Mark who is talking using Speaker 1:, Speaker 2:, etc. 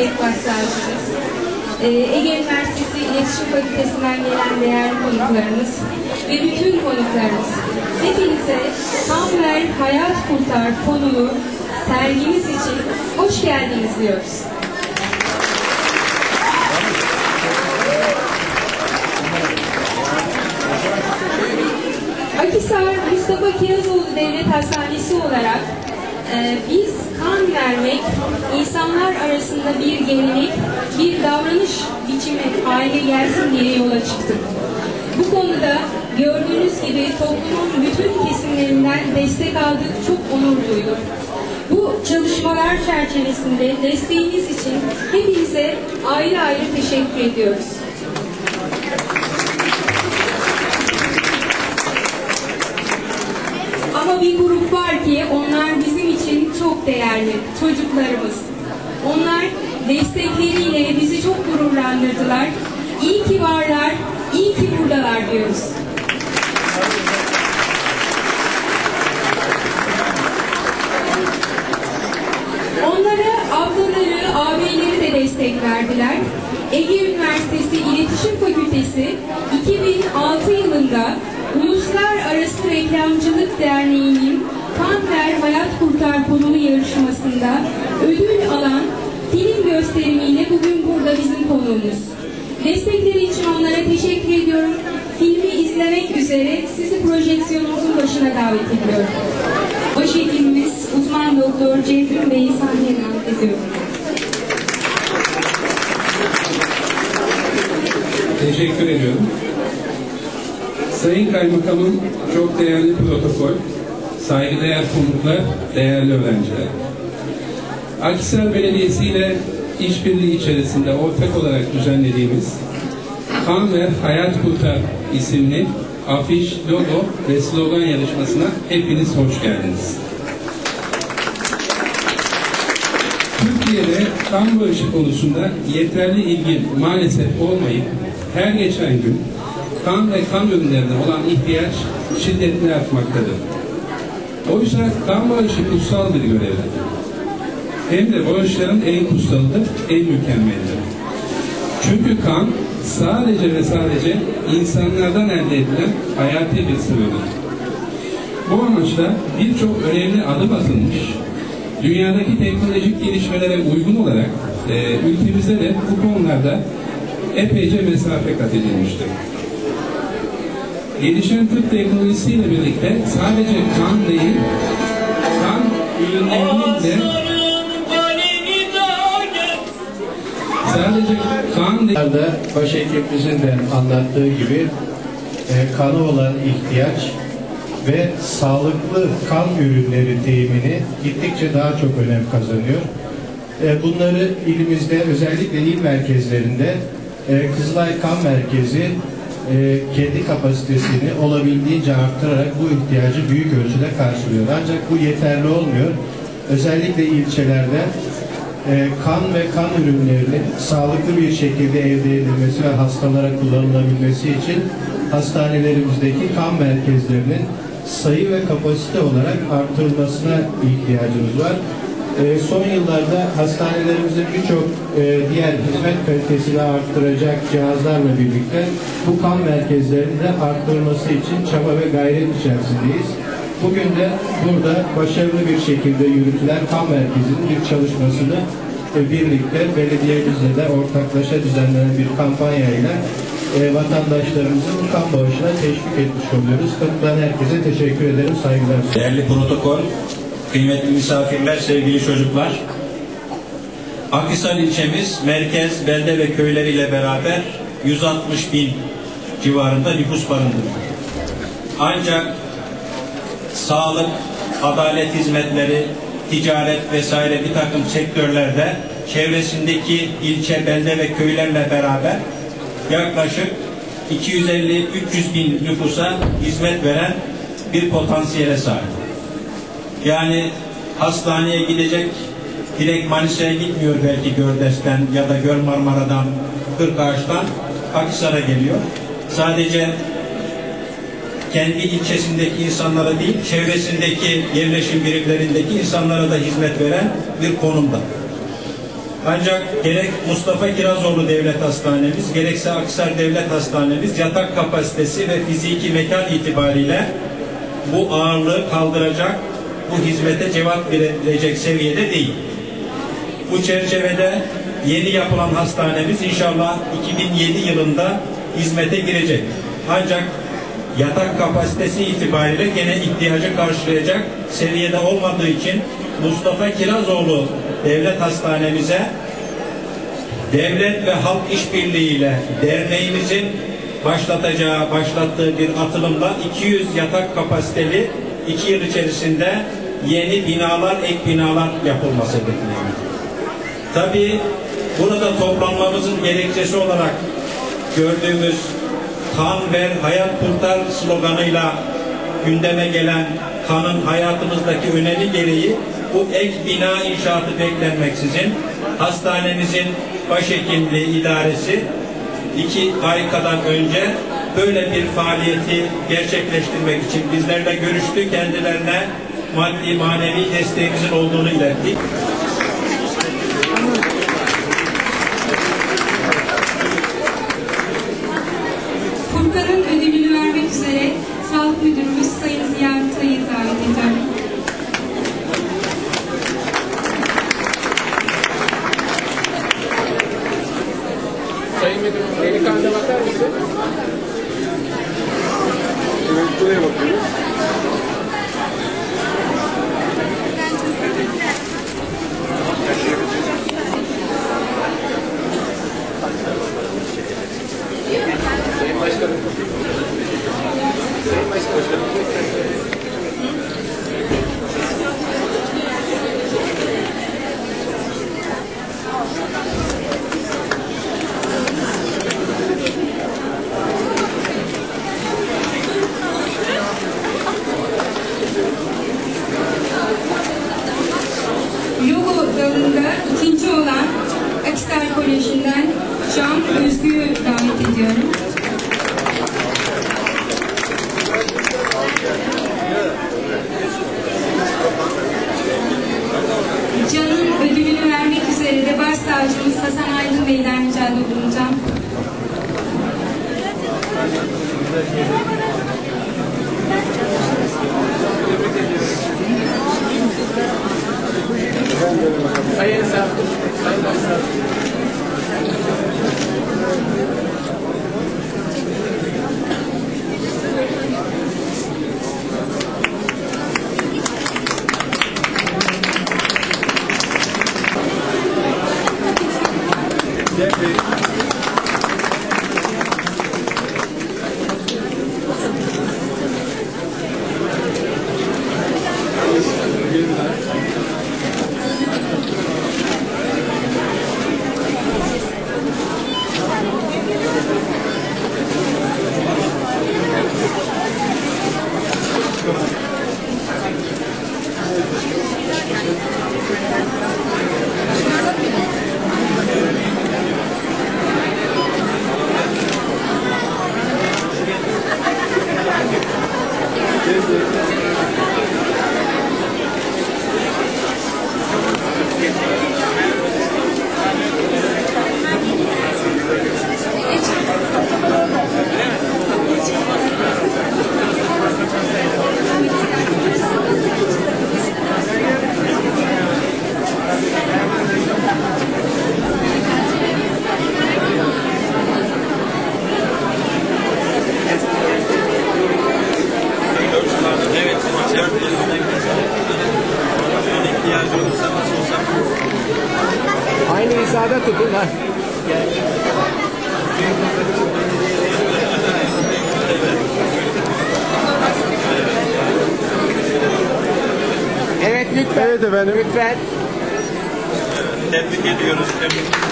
Speaker 1: Başsavcımız, e, Ege Üniversitesi İletişim Fakültesinden gelen değerli konuklarımız ve bütün konuklarımız. Hepinize Tam Ver Hayat Kurtar konulu sergimiz için hoş geldiniz diyoruz. Akhisar Mustafa Kiyazoğlu Devlet Hastanesi olarak e, biz kan vermek insanlar arasında bir gelenek, bir davranış biçimi haline gelsin diye yola çıktık. Bu konuda gördüğünüz gibi toplumun bütün kesimlerinden destek aldık, çok onur duyduk. Bu çalışmalar çerçevesinde desteğiniz için hepinize ayrı ayrı teşekkür ediyoruz. Değerli çocuklarımız. Onlar destekleriyle bizi çok gururlandırdılar. İyi ki varlar, iyi ki buradalar diyoruz. Onlara ablaları, ağabeyleri de destek verdiler. Ege Üniversitesi İletişim Fakültesi 2006 yılında Uluslararası Reklamcılık Derneği'nin Kan Ver Hayat Kurtar konulu yarışmasında ödül alan film gösterimiyle bugün burada bizim konuğumuz. Destekleri için onlara teşekkür ediyorum. Filmi izlemek üzere sizi projeksiyonumuzun başına davet ediyorum. Başhekimimiz uzman doktor Cevrim Bey'i sahneye davet ediyorum.
Speaker 2: Teşekkür ediyorum. Sayın Kaymakamım, çok değerli protokol, saygıdeğer konuklar, değerli öğrenciler. Akhisar Belediyesi ile işbirliği içerisinde ortak olarak düzenlediğimiz Kan ve Hayat Kurtar isimli afiş, logo ve slogan yarışmasına hepiniz hoş geldiniz. Türkiye'de kan bağışı konusunda yeterli ilgi maalesef olmayıp her geçen gün kan ve kan ürünlerine olan ihtiyaç şiddetle artmaktadır. Oysa kan bağışı kutsal bir görevdir. Hem de bağışların en kutsalıdır, en mükemmelidir. Çünkü kan sadece ve sadece insanlardan elde edilen hayati bir sıvıdır. Bu amaçla birçok önemli adım atılmış, dünyadaki teknolojik gelişmelere uygun olarak e, ülkemize de bu konularda epeyce mesafe kat edilmiştir. Gelişen tıp teknolojisiyle birlikte sadece kan değil, kan ürünlerinin de sadece kan değil,
Speaker 3: başhekimimizin de anlattığı gibi e, kana olan ihtiyaç ve sağlıklı kan ürünleri temini gittikçe daha çok önem kazanıyor. E, bunları ilimizde özellikle il merkezlerinde e, Kızılay Kan Merkezi e, kendi kapasitesini olabildiğince arttırarak bu ihtiyacı büyük ölçüde karşılıyor. Ancak bu yeterli olmuyor. Özellikle ilçelerde e, kan ve kan ürünlerinin sağlıklı bir şekilde elde edilmesi ve hastalara kullanılabilmesi için hastanelerimizdeki kan merkezlerinin sayı ve kapasite olarak artırılmasına ihtiyacımız var. E, son yıllarda hastanelerimizde birçok e, diğer hizmet kalitesini arttıracak cihazlarla birlikte bu kan merkezlerinin de arttırılması için çaba ve gayret içerisindeyiz. Bugün de burada başarılı bir şekilde yürütülen kan merkezinin bir çalışmasını e, birlikte belediyemizle de ortaklaşa düzenlenen bir kampanyayla e, vatandaşlarımızın kan bağışına teşvik etmiş oluyoruz. Katılan herkese teşekkür ederim. Saygılar.
Speaker 4: Değerli protokol, kıymetli misafirler, sevgili çocuklar. Akhisar ilçemiz merkez, belde ve köyleriyle beraber 160 bin civarında nüfus barındırır. Ancak sağlık, adalet hizmetleri, ticaret vesaire bir takım sektörlerde çevresindeki ilçe, belde ve köylerle beraber yaklaşık 250-300 bin nüfusa hizmet veren bir potansiyele sahip. Yani hastaneye gidecek direkt Manisa'ya gitmiyor belki Gördes'ten ya da Göl Marmara'dan, Kırkağaç'tan Akhisar'a geliyor. Sadece kendi ilçesindeki insanlara değil, çevresindeki yerleşim birimlerindeki insanlara da hizmet veren bir konumda. Ancak gerek Mustafa Kirazoğlu Devlet Hastanemiz, gerekse Akhisar Devlet Hastanemiz yatak kapasitesi ve fiziki mekan itibariyle bu ağırlığı kaldıracak, bu hizmete cevap verecek seviyede değil. Bu çerçevede yeni yapılan hastanemiz inşallah 2007 yılında hizmete girecek. Ancak yatak kapasitesi itibariyle gene ihtiyacı karşılayacak seviyede olmadığı için Mustafa Kirazoğlu Devlet Hastanemize devlet ve halk işbirliğiyle derneğimizin başlatacağı, başlattığı bir atılımla 200 yatak kapasiteli 2 yıl içerisinde yeni binalar, ek binalar yapılması bekleniyor. Tabii burada toplanmamızın gerekçesi olarak gördüğümüz kan ver hayat kurtar sloganıyla gündeme gelen kanın hayatımızdaki önemi gereği bu ek bina inşaatı beklenmeksizin hastanemizin başhekimliği idaresi iki ay kadar önce böyle bir faaliyeti gerçekleştirmek için bizlerle görüştü. Kendilerine maddi manevi desteğimizin olduğunu ilettik.
Speaker 1: 대한민국
Speaker 5: 공장 Thank you. Aynı hizada tutun ha. Evet lütfen. Evet efendim. Lütfen.
Speaker 4: Tebrik ediyoruz. Tebrik